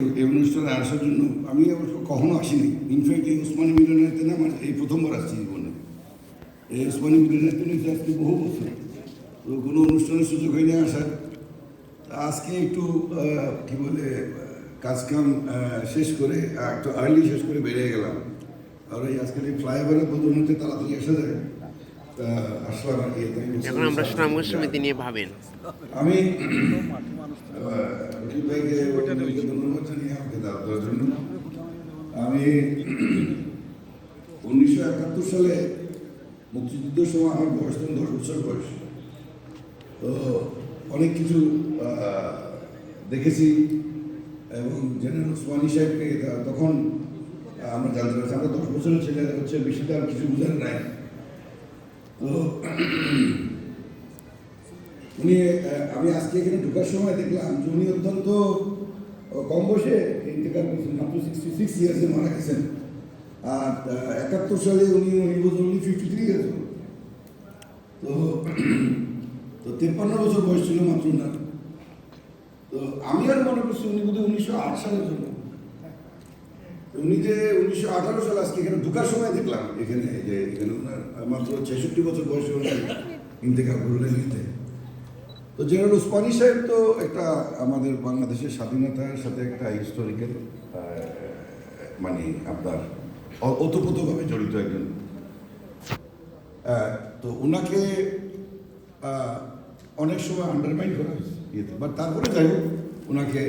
এই অনুষ্ঠানে আসার জন্য আমি অবশ্য কখনো আসিনি। ইনফ্যাক্ট এই উসমানী মিলনায়তে না আমার এই প্রথমবার আসছি জীবনে এই উসমানী মিলনায়তে নিয়েছে আজকে বহু বছর। তো কোনো অনুষ্ঠানের সুযোগ হয়নি আসার। আজকে একটু কি বলে কাজকাম শেষ করে একটু আর্লি শেষ করে বেরিয়ে গেলাম। আর এই আজকাল এই ফ্লাইওভারের বদল হতে তাড়াতাড়ি আসা যায়। আসলাম এখন আমরা সুনামগঞ্জ সমিতি নিয়ে ভাবেন। আমি আমি উনিশশো একাত্তর সালে মুক্তিযুদ্ধের সময় আমার বয়স তখন দশ বছর বয়স। তো অনেক কিছু দেখেছি এবং জেনারেল ওসমানী সাহেবকে তখন আমরা জানতে পারছি। আমরা দশ বছরের ছেলে হচ্ছে বেশিটা আর কিছু বুঝার নাই। তো উনি আমি আজকে এখানে ঢোকার সময় দেখলাম যে উনি অত্যন্ত কম সিক্স ইয়ার্সে মারা গেছেন। আর একাত্তর সালে উনি উনি অনলি ফিফটি থ্রি ইয়ার্স তো তো তেপ্পান্ন বছর বয়স ছিল মাত্র না তো আমি আর মনে করছি উনি বোধহয় উনিশশো আট সালের জন্য। উনি যে উনিশশো আঠারো সালে আজকে এখানে ঢোকার সময় দেখলাম এখানে যে এখানে মাত্র ছেষট্টি বছর বয়সে ওনার ইন্তেকাল করলেন এতে। তো জেনারেল উসমানী সাহেব তো একটা আমাদের বাংলাদেশের স্বাধীনতার সাথে একটা হিস্টোরিক্যাল মানে আপনার ওতপ্রোতভাবে জড়িত একজন। তো ওনাকে অনেক সময় আন্ডারমাইন করা হয়েছে। বাট তারপরে যাই হোক ওনাকে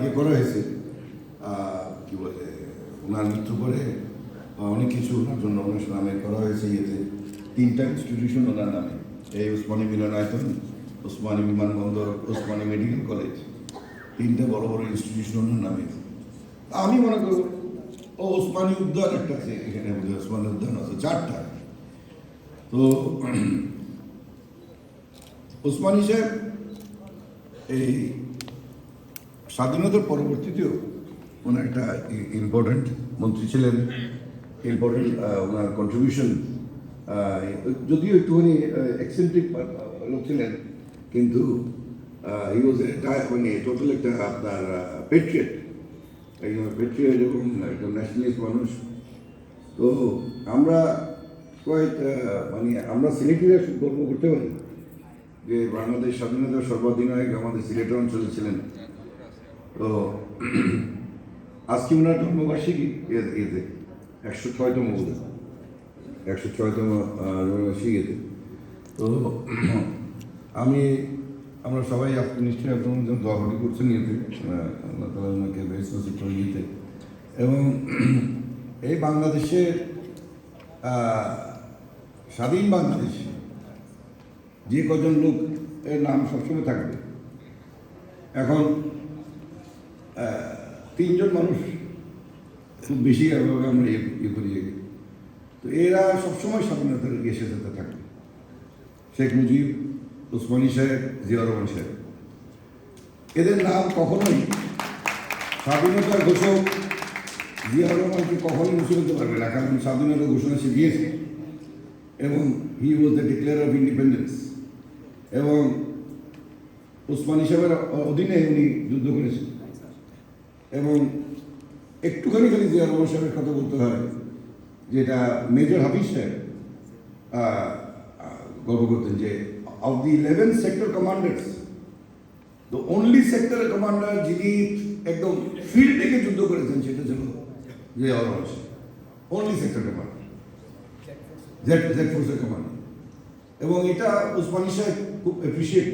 ইয়ে করা হয়েছে। কি বলে, ওনার মৃত্যু পরে অনেক কিছু ওনার জন্য ওনার নামে করা হয়েছে ইয়েতে। তিনটা ইনস্টিটিউশন ওনার নামে। এই উসমানী মিলনায়তন উসমানী বিমানবন্দর উসমানী মেডিকেল কলেজ তিনটা বড় বড় ইনস্টিটিউশন ওনার নামে। আমি মনে করব ও ওসমানী উদ্যান একটা আছে, এখানে ওসমানী উদ্যান আছে, চারটা। তো, ওসমানী সাহেব এই স্বাধীনতার পরবর্তীতেও ওনার একটা ইম্পর্ট্যান্ট মন্ত্রী ছিলেন। ইম্পর্ট্যান্ট ওনার কন্ট্রিবিউশন যদিও একটুখানি এক্সেন্ট্রিক লোক ছিলেন কিন্তু হি ওয়াজ মানে টোটাল একটা আপনার পেট্রিয়েট একজন পেট্রিয়েট এবং একজন ন্যাশনালিস্ট মানুষ। তো আমরা কয়েক মানে আমরা সিলেটিরা গর্ব করতে পারি যে বাংলাদেশ স্বাধীনতার সর্বাধিনায়ক আমাদের সিলেটের অঞ্চলে ছিলেন। তো আজকে ওনার জন্মবার্ষিকী? এতে একশো ছয়তম বোধ একশো ছয়তম জন্মবার্ষিকীতে তো আমি আমরা সবাই নিশ্চয়ই আপনার জন্য দোয়াহাটি করছেন ইয়েতে আল্লাহ তালা ওনাকে বেশ করে দিতে এবং এই বাংলাদেশের আহ, স্বাধীন বাংলাদেশ যে কজন লোক এর নাম সবসময় থাকবে। এখন তিনজন মানুষ। খুব বেশি আমরা ইয়ে করি। তো এরা সবসময় স্বাধীনতার ইয়ে সাথে থাকবে শেখ মুজিব উসমানী সাহেব জিয়া রহমান সাহেব। এদের নাম কখনোই স্বাধীনতার ঘোষক জিয়া রহমানকে কখনোই মুছে ফেলতে পারবে না। কারণ স্বাধীনতার ঘোষণা সে দিয়েছে। এবং he was the declare of independence এবং ওসমানী সাহেবের অধীনে উনি যুদ্ধ করেছেন। এবং একটুখানি খালি জিয়া রহমান সাহেবের কথা বলতে হয়, যেটা মেজর হাফিজ সাহেব গর্ব করতেন যে of the eleven sector commanders the only সেক্টরের কমান্ডার যিনি একদম ফিল্ড থেকে যুদ্ধ করেছেন, সেটা ছিল জিয়া রহমান সাহেব। Only sector commander Z Z ফোর্সের কমান্ডার এবং এটা উসমানী সাহেব খুব অ্যাপ্রিসিয়েট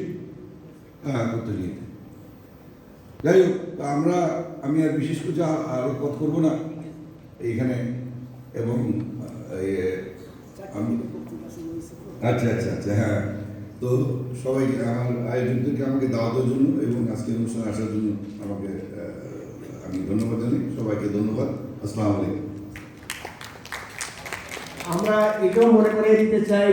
করতে নিয়ে যাই হোক, আমরা, আমি আর বিশেষ কিছু আলোকপাত করব না, এইখানে এবং আমি আচ্ছা আচ্ছা আচ্ছা হ্যাঁ। তো সবাইকে, আমার আয়োজকদেরকে আমাকে দাওয়াতের জন্য এবং আজকের অনুষ্ঠানে আসার জন্য আমাকে আমি ধন্যবাদ জানাই। সবাইকে ধন্যবাদ। আসসালামু আলাইকুম। আমরা এটাও মনে করে দিতে চাই